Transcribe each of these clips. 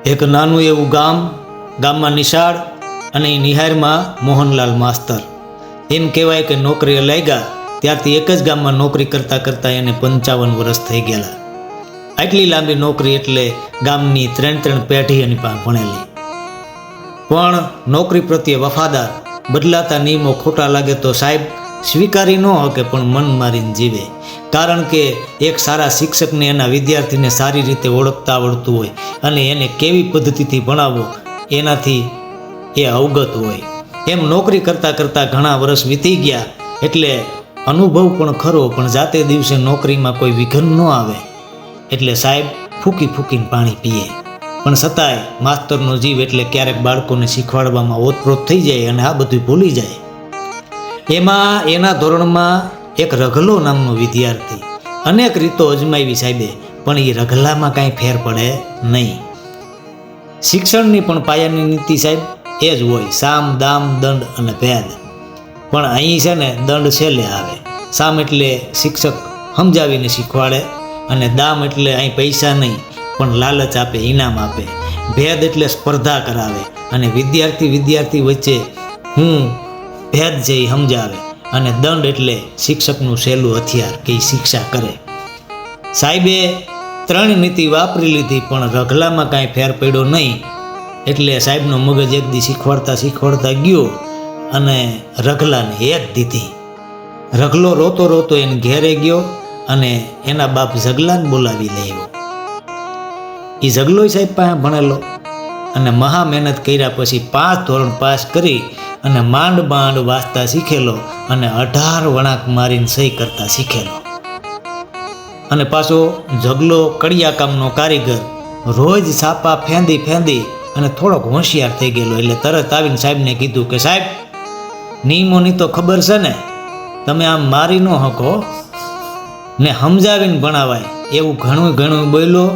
એક નાનું એવું ગામ, ગામમાં નિશાળ અને નિહારમાં મોહનલાલ માસ્તર. એમ કહેવાય કે નોકરીએ લાગ્યા, ત્યારથી એક જ ગામમાં નોકરી કરતાં કરતાં એને પંચાવન વર્ષ થઈ ગયેલા. આટલી લાંબી નોકરી એટલે ગામની ત્રણ ત્રણ પેઢી એની પાસે ભણેલી. પણ નોકરી પ્રત્યે વફાદાર, બદલાતા નિયમો ખોટા લાગે તો સાહેબ, સ્વીકારી ન હકે પણ મન મારીને જીવે. કારણ કે એક સારા શિક્ષકને એના વિદ્યાર્થીને સારી રીતે ઓળખતા આવડતું હોય અને એને કેવી પદ્ધતિથી ભણાવવો એનાથી એ અવગત હોય. એમ નોકરી કરતાં કરતાં ઘણા વર્ષ વીતી ગયા એટલે અનુભવ પણ ખરો, પણ જાતે દિવસે નોકરીમાં કોઈ વિઘન ન આવે. એટલે સાહેબ, ફૂકી ફૂકીને પાણી પીએ. પણ છતાંય માસ્તરનો જીવ એટલે ક્યારેક બાળકોને શીખવાડવામાં ઓતપ્રોત થઈ જાય અને આ બધું ભૂલી જાય. એમાં એના ધોરણમાં એક રઘલો નામનો વિદ્યાર્થી. અનેક રીતો અજમાવી સાહેબે, પણ એ રઘલામાં કાંઈ ફેર પડે નહીં. શિક્ષણની પણ પાયાની નીતિ સાહેબ, એ જ હોય, સામ, દામ, દંડ અને ભેદ. પણ અહીં છે ને, દંડ છેલ્લે આવે. સામ એટલે શિક્ષક સમજાવીને શીખવાડે અને દામ એટલે અહીં પૈસા નહીં, પણ લાલચ આપે ઇનામ આપે. ભેદ એટલે સ્પર્ધા કરાવે અને વિદ્યાર્થી વિદ્યાર્થી વચ્ચે હું ભેદ છે એ સમજાવે. અને દંડ એટલે શિક્ષકનું સહેલું હથિયાર કે શિક્ષા કરે. સાહેબે ત્રણ નીતિ વાપરી લીધી, પણ રઘલામાં કાંઈ ફેર પડ્યો નહીં. એટલે સાહેબનો મગજ એક દી શીખવાડતા શીખવાડતા ગયો અને રઘલાને એક દીધી. રઘલો રોતો રોતો એને ઘેરે ગયો અને એના બાપ ઝગલાને બોલાવી લેવો એ ઝગલોય સાહેબ પાસે ભણેલો. અને મહા મહેનત કર્યા પછી પાંચ ધોરણ પાસ કરી અને માંડ માંડ વાંચતા શીખેલો અને અઢાર વળાંક મારીને સહી કરતા શીખેલો. અને પાછો જગલો કડિયા કામનો કારીગર રોજ છાપા ફેંદી ફેંદી અને થોડોક હોશિયાર થઈ ગયેલો એટલે તરત આવીને સાહેબને કીધું કે સાહેબ નિયમોની તો ખબર છે ને? તમે આમ મારી ન હકો. ને સમજાવીને ભણાવાય એવું ઘણું ઘણું બોલ્યો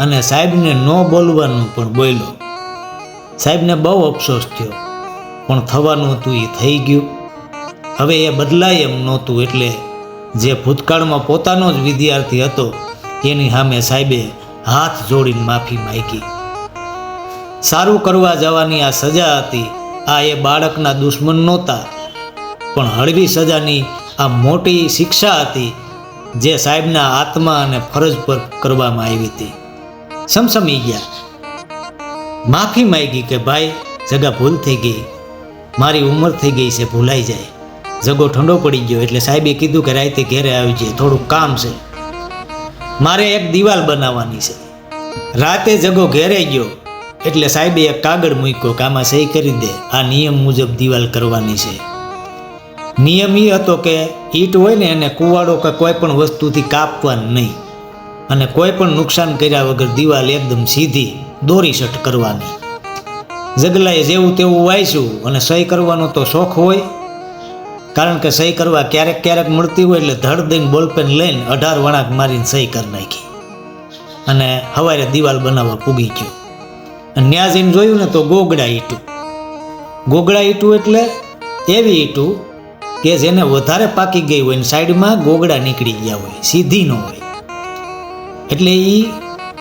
અને સાહેબને ન બોલવાનું પણ બોલ્યો. સાહેબને બહુ અફસોસ થયો. પણ થવાનું હતું એ થઈ ગયું. હવે એ બદલાય એમ નહોતું એટલે જે ભૂતકાળમાં પોતાનો જ વિદ્યાર્થી હતો, એની સામે સાહેબે હાથ જોડીને માફી માગી. સારું કરવા જવાની આ સજા હતી. આ એ બાળકના દુશ્મન નહોતા. પણ હળવી સજાની આ મોટી શિક્ષા હતી જે સાહેબના આત્મા અને ફરજ પર કરવામાં આવી હતી. સમસમી ગયા. માફી માંગી કે ભાઈ, જગા ભૂલ થઈ ગઈ. મારી ઉંમર થઈ ગઈ છે, ભૂલાઈ જાય. જગો ઠંડો પડી ગયો એટલે સાહેબે કીધું કે રાતે ઘેરે આવી જાય થોડુંક કામ છે. મારે એક દિવાલ બનાવવાની છે. રાતે જગો ઘેરે ગયો એટલે સાહેબે એક કાગળ મૂક્યો કે આમાં સહી કરી દે. આ નિયમ મુજબ દિવાલ કરવાની છે. નિયમ એ હતો કે ઈંટ હોય ને એને કુવાડો કે કોઈ પણ વસ્તુથી કાપવાનું નહીં. અને કોઈ પણ નુકસાન કર્યા વગર દિવાલ એકદમ સીધી દોરી સટ કરવાની. જગલાએ જેવું તેવું વાંચ્યું અને સહી કરવાનો તો શોખ હોય. કારણ કે સહી કરવા ક્યારેક ક્યારેક મળતી હોય એટલે ધડ દઈને બોલપેન લઈને અઢાર વણાક મારીને સહી કરી નાખી. અને હવારે દિવાલ બનાવવા પૂગી ગયો. અને ત્યાં જઈને જોયું ને તો ગોગડા ઈટું. ગોગડા ઈટું એટલે એવી ઈટું કે જેને વધારે પાકી ગઈ હોય ને સાઈડમાં ગોગડા નીકળી ગયા હોય, સીધી ન હોય. એટલે એ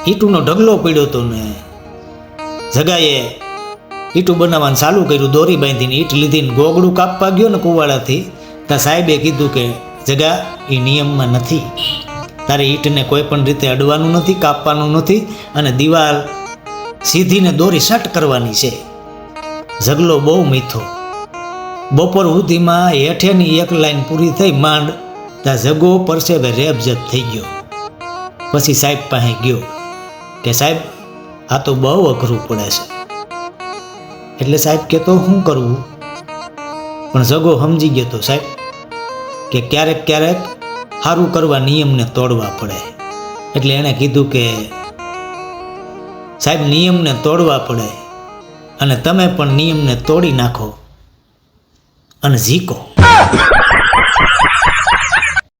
ઈટુનો ઢગલો પડ્યો હતો ને જગાએ ઈટું બનાવવાનું ચાલુ કર્યું, દોરી બાંધીને ઈટ લીધીને ગોગડું કાપવા ગયો ને કુવાડાથી ત્યાં સાહેબે કીધું કે, જગા એ નિયમમાં નથી. તારે ઈંટને કોઈ પણ રીતે અડવાનું નથી, કાપવાનું નથી અને દિવાલ સીધીને દોરી શટ કરવાની છે. ઝગલો બહુ મીઠો. બપોર સુધીમાં હેઠેની એક લાઈન પૂરી થઈ માંડ ત્યાં જગો પરસેવે રેબજબ થઈ ગયો. પછી સાહેબ પાસે ગયો કે, સાહેબ આ તો બહુ અઘરું પડે છે. એટલે સાહેબ કે તો શું કરવું પણ જગો સમજી ગયો તો સાહેબ કે ક્યારેક ક્યારેક સારું કરવા નિયમને તોડવા પડે. એટલે એણે કીધું કે સાહેબ નિયમને તોડવા પડે અને તમે પણ નિયમને તોડી નાખો અને ઝીકો.